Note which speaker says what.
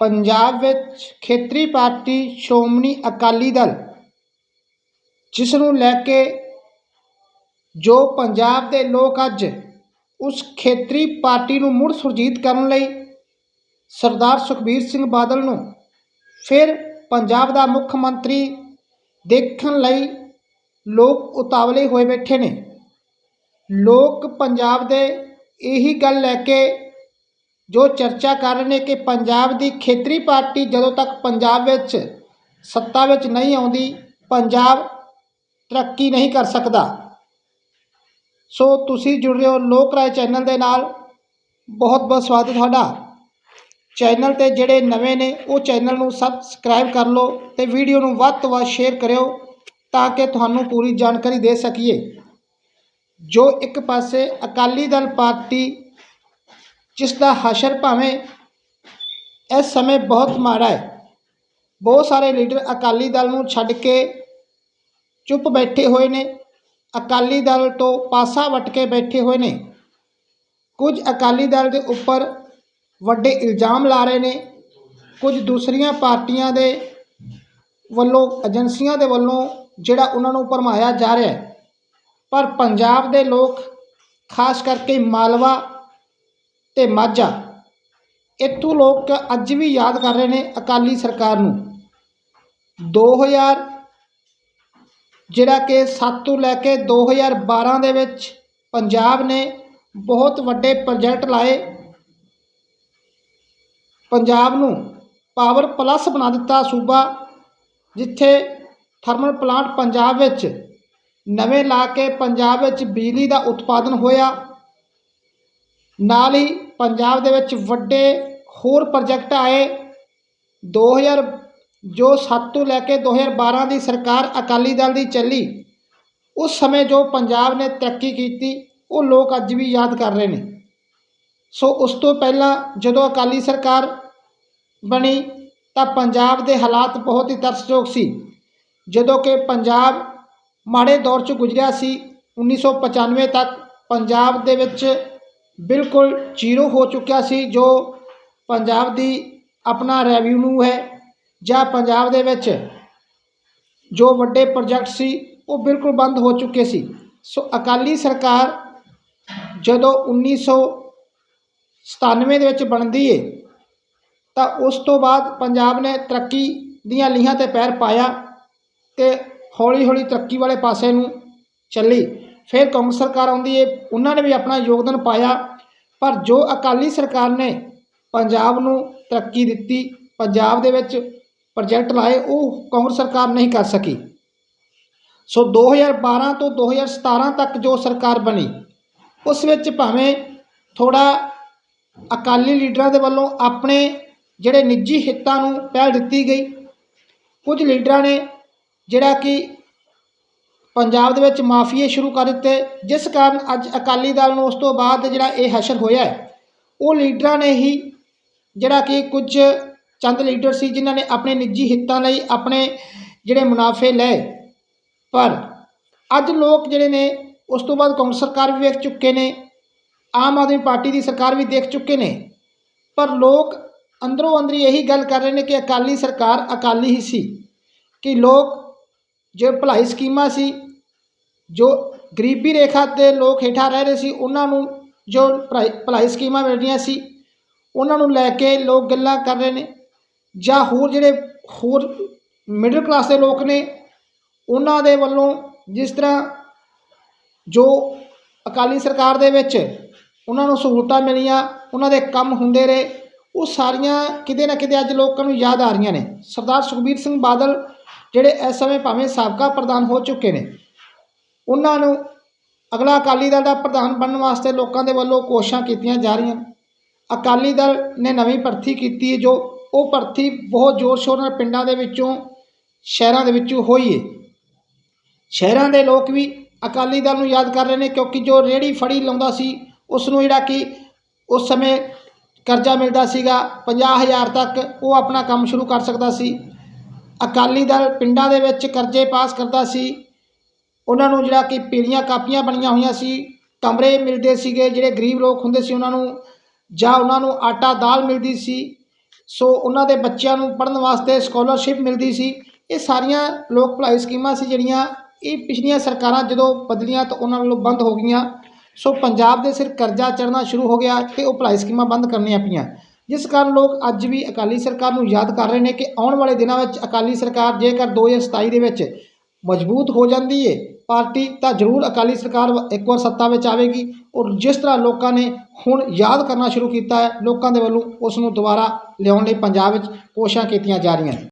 Speaker 1: ਪੰਜਾਬ ਵਿੱਚ ਖੇਤਰੀ ਪਾਰਟੀ ਸ਼੍ਰੋਮਣੀ ਅਕਾਲੀ ਦਲ, ਜਿਸ ਨੂੰ ਲੈ ਕੇ ਜੋ ਪੰਜਾਬ ਦੇ ਲੋਕ ਅੱਜ ਉਸ ਖੇਤਰੀ ਪਾਰਟੀ ਨੂੰ ਮੁੜ ਸੁਰਜੀਤ ਕਰਨ ਲਈ ਸਰਦਾਰ ਸੁਖਬੀਰ ਸਿੰਘ ਬਾਦਲ ਨੂੰ ਫਿਰ ਪੰਜਾਬ ਦਾ ਮੁੱਖ ਮੰਤਰੀ ਦੇਖਣ ਲਈ ਲੋਕ ਉਤਾਵਲੇ ਹੋਏ ਬੈਠੇ ਨੇ। ਲੋਕ ਪੰਜਾਬ ਦੇ ਇਹੀ ਗੱਲ ਲੈ ਕੇ ਜੋ ਚਰਚਾ ਕਰ ਰਹੇ ਨੇ ਕਿ ਪੰਜਾਬ ਦੀ ਖੇਤਰੀ ਪਾਰਟੀ ਜਦੋਂ ਤੱਕ ਪੰਜਾਬ ਵਿੱਚ ਸੱਤਾ ਵਿੱਚ ਨਹੀਂ ਆਉਂਦੀ, ਪੰਜਾਬ ਤਰੱਕੀ ਨਹੀਂ ਕਰ ਸਕਦਾ। ਸੋ ਤੁਸੀਂ ਜੁੜ ਰਹੇ ਹੋ ਲੋਕ ਰਾਏ ਚੈਨਲ ਦੇ ਨਾਲ। ਬਹੁਤ ਬਹੁਤ ਸਵਾਗਤ ਤੁਹਾਡਾ। ਚੈਨਲ ਤੇ ਜਿਹੜੇ ਨਵੇਂ ਨੇ, ਉਹ ਚੈਨਲ ਨੂੰ ਸਬਸਕ੍ਰਾਈਬ ਕਰ ਲਓ ਤੇ ਵੀਡੀਓ ਨੂੰ ਵੱਧ ਤੋਂ ਵੱਧ ਸ਼ੇਅਰ ਕਰਿਓ ਤਾਂ ਕਿ ਤੁਹਾਨੂੰ ਪੂਰੀ ਜਾਣਕਾਰੀ ਦੇ ਸਕੀਏ। ਜੋ ਇੱਕ ਪਾਸੇ ਅਕਾਲੀ ਦਲ ਪਾਰਟੀ ਜਿਸ ਦਾ ਹਸ਼ਰ ਭਾਵੇਂ ਇਸ ਸਮੇਂ ਬਹੁਤ ਮਾੜਾ ਹੈ। ਬਹੁਤ ਸਾਰੇ ਲੀਡਰ ਅਕਾਲੀ ਦਲ ਨੂੰ ਛੱਡ ਕੇ ਚੁੱਪ ਬੈਠੇ ਹੋਏ ਨੇ। ਅਕਾਲੀ ਦਲ ਤੋਂ ਪਾਸਾ ਵਟ ਕੇ ਬੈਠੇ ਹੋਏ ਨੇ। ਕੁਝ ਅਕਾਲੀ ਦਲ ਦੇ ਉੱਪਰ ਵੱਡੇ ਇਲਜ਼ਾਮ ਲਾ ਰਹੇ ਨੇ। ਕੁਝ ਦੂਸਰੀਆਂ ਪਾਰਟੀਆਂ ਦੇ ਵੱਲੋਂ, ਏਜੰਸੀਆਂ ਦੇ ਵੱਲੋਂ ਜਿਹੜਾ ਉਹਨਾਂ ਨੂੰ ਭਰਮਾਇਆ ਜਾ ਰਿਹਾ ਹੈ। ਪਰ ਪੰਜਾਬ ਦੇ ਲੋਕ, ਖਾਸ ਕਰਕੇ ਮਾਲਵਾ ਤੇ ਮਾਝਾ। ਇੱਥੋਂ ਲੋਕ ਅੱਜ ਵੀ ਯਾਦ ਕਰ ਰਹੇ ਨੇ ਅਕਾਲੀ ਸਰਕਾਰ ਨੂੰ। 2000 ਜਿਹੜਾ ਕਿ 7 ਤੋਂ ਲੈ ਕੇ 2012 ਦੇ ਵਿੱਚ ਪੰਜਾਬ ਨੇ ਬਹੁਤ ਵੱਡੇ ਪ੍ਰੋਜੈਕਟ ਲਾਏ। ਪੰਜਾਬ ਨੂੰ ਪਾਵਰ ਪਲੱਸ ਬਣਾ ਦਿੱਤਾ ਸੂਬਾ, ਜਿੱਥੇ ਥਰਮਲ ਪਲਾਂਟ ਪੰਜਾਬ ਵਿੱਚ ਨਵੇਂ ਲਾ ਕੇ ਪੰਜਾਬ ਵਿੱਚ ਬਿਜਲੀ ਦਾ ਉਤਪਾਦਨ ਹੋਇਆ। ਨਾਲ ਹੀ ਪੰਜਾਬ ਦੇ ਵਿੱਚ ਵੱਡੇ ਹੋਰ ਪ੍ਰੋਜੈਕਟ ਆਏ। 2000 ਜੋ 7 ਤੋਂ ਲੈ ਕੇ 2012 ਦੀ ਸਰਕਾਰ ਅਕਾਲੀ ਦਲ ਦੀ ਚੱਲੀ, ਉਸ ਸਮੇਂ ਜੋ ਪੰਜਾਬ ਨੇ ਤਰੱਕੀ ਕੀਤੀ, ਉਹ ਲੋਕ ਅੱਜ ਵੀ ਯਾਦ ਕਰ ਰਹੇ ਨੇ। ਸੋ ਉਸ ਤੋਂ ਪਹਿਲਾਂ ਜਦੋਂ ਅਕਾਲੀ ਸਰਕਾਰ ਬਣੀ, ਤਾਂ ਪੰਜਾਬ ਦੇ ਹਾਲਾਤ ਬਹੁਤ ਹੀ ਤਰਸਯੋਗ ਸੀ। ਜਦੋਂ ਕਿ ਪੰਜਾਬ ਮਾੜੇ ਦੌਰ 'ਚ ਗੁਜ਼ਰਿਆ ਸੀ 1995 ਤੱਕ ਪੰਜਾਬ ਦੇ ਵਿੱਚ ਬਿਲਕੁਲ ਜ਼ੀਰੋ ਹੋ ਚੁੱਕਿਆ ਸੀ, ਜੋ ਪੰਜਾਬ ਦੀ ਆਪਣਾ ਰੈਵਨਿਊ ਹੈ, ਜਾਂ ਪੰਜਾਬ ਦੇ ਵਿੱਚ ਜੋ ਵੱਡੇ ਪ੍ਰੋਜੈਕਟ ਸੀ, ਉਹ ਬਿਲਕੁਲ ਬੰਦ ਹੋ ਚੁੱਕੇ ਸੀ। ਸੋ ਅਕਾਲੀ ਸਰਕਾਰ ਜਦੋਂ 1997 ਦੇ ਵਿੱਚ ਬਣਦੀ ਏ, ਤਾਂ ਉਸ ਤੋਂ ਬਾਅਦ ਪੰਜਾਬ ਨੇ ਤਰੱਕੀ ਦੀਆਂ ਲੀਹਾਂ ਤੇ ਪੈਰ ਪਾਇਆ ਤੇ ਹੌਲੀ ਹੌਲੀ ਤਰੱਕੀ ਵਾਲੇ ਪਾਸੇ ਨੂੰ ਚੱਲੀ। ਫਿਰ ਕਾਂਗਰਸ ਸਰਕਾਰ ਆਉਂਦੀ ਹੈ ਉਹਨਾਂ ਨੇ ਵੀ ਆਪਣਾ ਯੋਗਦਾਨ ਪਾਇਆ। ਪਰ ਜੋ ਅਕਾਲੀ ਸਰਕਾਰ ਨੇ ਪੰਜਾਬ ਨੂੰ ਤਰੱਕੀ ਦਿੱਤੀ, ਪੰਜਾਬ ਦੇ ਵਿੱਚ ਪ੍ਰੋਜੈਕਟ ਲਾਏ, ਉਹ ਕਾਂਗਰਸ ਸਰਕਾਰ ਨਹੀਂ ਕਰ ਸਕੀ। ਸੋ 2012 ਤੋਂ 2017 ਤੱਕ ਜੋ ਸਰਕਾਰ ਬਣੀ, ਉਸ ਵਿੱਚ ਭਾਵੇਂ ਥੋੜਾ ਅਕਾਲੀ ਲੀਡਰਾਂ ਦੇ ਵੱਲੋਂ ਆਪਣੇ ਜਿਹੜੇ ਨਿੱਜੀ ਹਿੱਤਾਂ ਨੂੰ ਪਹਿਲ ਦਿੱਤੀ ਗਈ, ਕੁਝ ਲੀਡਰਾਂ ਨੇ ਜਿਹੜਾ ਕਿ ਪੰਜਾਬ ਦੇ ਵਿੱਚ ਮਾਫੀਏ ਸ਼ੁਰੂ ਕਰ ਦਿੱਤੇ, ਜਿਸ ਕਾਰਨ ਅੱਜ ਅਕਾਲੀ ਦਲ ਨੂੰ ਉਸ ਤੋਂ ਬਾਅਦ ਜਿਹੜਾ ਇਹ ਹਸ਼ਰ ਹੋਇਆ ਹੈ, ਉਹ ਲੀਡਰਾਂ ਨੇ ਹੀ ਜਿਹੜਾ ਕਿ ਕੁਝ ਚੰਦ ਲੀਡਰ ਸੀ ਜਿਨ੍ਹਾਂ ਨੇ ਆਪਣੇ ਨਿੱਜੀ ਹਿੱਤਾਂ ਲਈ ਆਪਣੇ ਜਿਹੜੇ ਮੁਨਾਫੇ ਲਏ। ਪਰ ਅੱਜ ਲੋਕ ਜਿਹੜੇ ਨੇ, ਉਸ ਤੋਂ ਬਾਅਦ ਕਾਂਗਰਸ ਸਰਕਾਰ ਵੀ ਵੇਖ ਚੁੱਕੇ ਨੇ, ਆਮ ਆਦਮੀ ਪਾਰਟੀ ਦੀ ਸਰਕਾਰ ਵੀ ਦੇਖ ਚੁੱਕੇ ਨੇ। ਪਰ ਲੋਕ ਅੰਦਰੋਂ ਅੰਦਰੀ ਇਹੀ ਗੱਲ ਕਰ ਰਹੇ ਨੇ ਕਿ ਅਕਾਲੀ ਸਰਕਾਰ ਅਕਾਲੀ ਹੀ ਸੀ, ਕਿ ਲੋਕ ਜੋ ਭਲਾਈ ਸਕੀਮਾਂ ਸੀ ਜੋ ਗਰੀਬੀ ਰੇਖਾ ਤੇ ਲੋਕ ਹੇਠਾਂ ਰਹਿ ਰਹੇ ਸੀ, ਉਹਨਾਂ ਨੂੰ ਜੋ ਭਲਾਈ ਭਲਾਈ ਸਕੀਮਾਂ ਮਿਲ ਰਹੀਆਂ ਸੀ, ਉਹਨਾਂ ਨੂੰ ਲੈ ਕੇ ਲੋਕ ਗੱਲਾਂ ਕਰ ਰਹੇ ਨੇ ਜਾਂ ਹੋਰ ਜਿਹੜੇ ਹੋਰ ਮਿਡਲ ਕਲਾਸ ਦੇ ਲੋਕ ਨੇ, ਉਹਨਾਂ ਦੇ ਵੱਲੋਂ ਜਿਸ ਤਰ੍ਹਾਂ ਜੋ ਅਕਾਲੀ ਸਰਕਾਰ ਦੇ ਵਿੱਚ ਉਹਨਾਂ ਨੂੰ ਸਹੂਲਤਾਂ ਮਿਲੀਆਂ, ਉਹਨਾਂ ਦੇ ਕੰਮ ਹੁੰਦੇ ਰਹੇ, ਉਹ ਸਾਰੀਆਂ ਕਿਤੇ ਨਾ ਕਿਤੇ ਅੱਜ ਲੋਕਾਂ ਨੂੰ ਯਾਦ ਆ ਰਹੀਆਂ ਨੇ। ਸਰਦਾਰ ਸੁਖਬੀਰ ਸਿੰਘ ਬਾਦਲ ਜਿਹੜੇ ਇਸ ਸਮੇਂ ਭਾਵੇਂ ਸਾਬਕਾ ਪ੍ਰਧਾਨ ਹੋ ਚੁੱਕੇ ਨੇ ਉਹਨਾਂ ਨੂੰ ਅਗਲਾ ਅਕਾਲੀ ਦਲ ਦਾ ਪ੍ਰਧਾਨ ਬਣਨ ਵਾਸਤੇ ਲੋਕਾਂ ਦੇ ਵੱਲੋਂ ਕੋਸ਼ਿਸ਼ਾਂ ਕੀਤੀਆਂ ਜਾ ਰਹੀਆਂ ਅਕਾਲੀ ਦਲ ਨੇ ਨਵੀਂ ਭਰਤੀ ਕੀਤੀ ਹੈ, ਜੋ ਉਹ ਭਰਤੀ ਬਹੁਤ ਜ਼ੋਰ ਸ਼ੋਰ ਨਾਲ ਪਿੰਡਾਂ ਦੇ ਵਿੱਚੋਂ, ਸ਼ਹਿਰਾਂ ਦੇ ਵਿੱਚੋਂ ਹੋਈ ਹੈ। ਸ਼ਹਿਰਾਂ ਦੇ ਲੋਕ ਵੀ ਅਕਾਲੀ ਦਲ ਨੂੰ ਯਾਦ ਕਰ ਰਹੇ ਨੇ, ਕਿਉਂਕਿ ਜੋ ਰੇੜੀ ਫੜੀ ਲਾਉਂਦਾ ਸੀ ਉਸ ਨੂੰ ਜਿਹੜਾ ਕਿ ਉਸ ਸਮੇਂ ਕਰਜ਼ਾ ਮਿਲਦਾ ਸੀਗਾ 50000 ਤੱਕ ਉਹ ਆਪਣਾ ਕੰਮ ਸ਼ੁਰੂ ਕਰ ਸਕਦਾ ਸੀ। ਅਕਾਲੀ ਦਲ ਪਿੰਡਾਂ ਦੇ ਵਿੱਚ ਕਰਜ਼ੇ ਪਾਸ ਕਰਦਾ ਸੀ ਉਹਨਾਂ ਨੂੰ ਜਿਹੜਾ ਕਿ ਪੀਲੀਆਂ ਕਾਪੀਆਂ ਬਣੀਆਂ ਹੋਈਆਂ ਸੀ, ਕਮਰੇ ਮਿਲਦੇ ਸੀਗੇ, ਜਿਹੜੇ ਗਰੀਬ ਲੋਕ ਹੁੰਦੇ ਸੀ ਉਹਨਾਂ ਨੂੰ, ਜਾਂ ਉਹਨਾਂ ਨੂੰ ਆਟਾ, ਦਾਲ ਮਿਲਦੀ ਸੀ। ਸੋ ਉਹਨਾਂ ਦੇ ਬੱਚਿਆਂ ਨੂੰ ਪੜ੍ਹਨ ਵਾਸਤੇ ਸਕਾਲਰਸ਼ਿਪ ਮਿਲਦੀ ਸੀ। ਇਹ ਸਾਰੀਆਂ ਲੋਕ ਭਲਾਈ ਸਕੀਮਾਂ ਸੀ ਜਿਹੜੀਆਂ ਇਹ ਪਿਛਲੀਆਂ ਸਰਕਾਰਾਂ ਜਦੋਂ ਬਦਲੀਆਂ ਤਾਂ ਉਹਨਾਂ ਵੱਲੋਂ ਬੰਦ ਹੋ ਗਈਆਂ। ਸੋ ਪੰਜਾਬ ਦੇ ਸਿਰ ਕਰਜ਼ਾ ਚੜ੍ਹਨਾ ਸ਼ੁਰੂ ਹੋ ਗਿਆ ਤੇ ਉਹ ਭਲਾਈ ਸਕੀਮਾਂ ਬੰਦ ਕਰਨੀਆਂ ਪਈਆਂ। ਜਿਸ ਕਾਰਨ ਲੋਕ ਅੱਜ ਵੀ ਅਕਾਲੀ ਸਰਕਾਰ ਨੂੰ ਯਾਦ ਕਰ ਰਹੇ ਨੇ ਕਿ ਆਉਣ ਵਾਲੇ ਦਿਨਾਂ ਵਿੱਚ ਅਕਾਲੀ ਸਰਕਾਰ ਜੇਕਰ 2027 ਦੇ ਵਿੱਚ ਮਜ਼ਬੂਤ ਹੋ ਜਾਂਦੀ ਏ ਪਾਰਟੀ ਤਾਂ ਜ਼ਰੂਰ ਅਕਾਲੀ ਸਰਕਾਰ ਵ- ਇੱਕ ਵਾਰ ਸੱਤਾ ਵਿੱਚ ਆਵੇਗੀ ਔਰ ਜਿਸ ਤਰ੍ਹਾਂ ਲੋਕਾਂ ਨੇ ਹੁਣ ਯਾਦ ਕਰਨਾ ਸ਼ੁਰੂ ਕੀਤਾ ਹੈ, ਲੋਕਾਂ ਦੇ ਵੱਲੋਂ ਉਸ ਨੂੰ ਦੁਬਾਰਾ ਲਿਆਉਣ ਲਈ ਪੰਜਾਬ ਵਿੱਚ ਕੋਸ਼ਿਸ਼ਾਂ ਕੀਤੀਆਂ ਜਾ ਰਹੀਆਂ ਨੇ।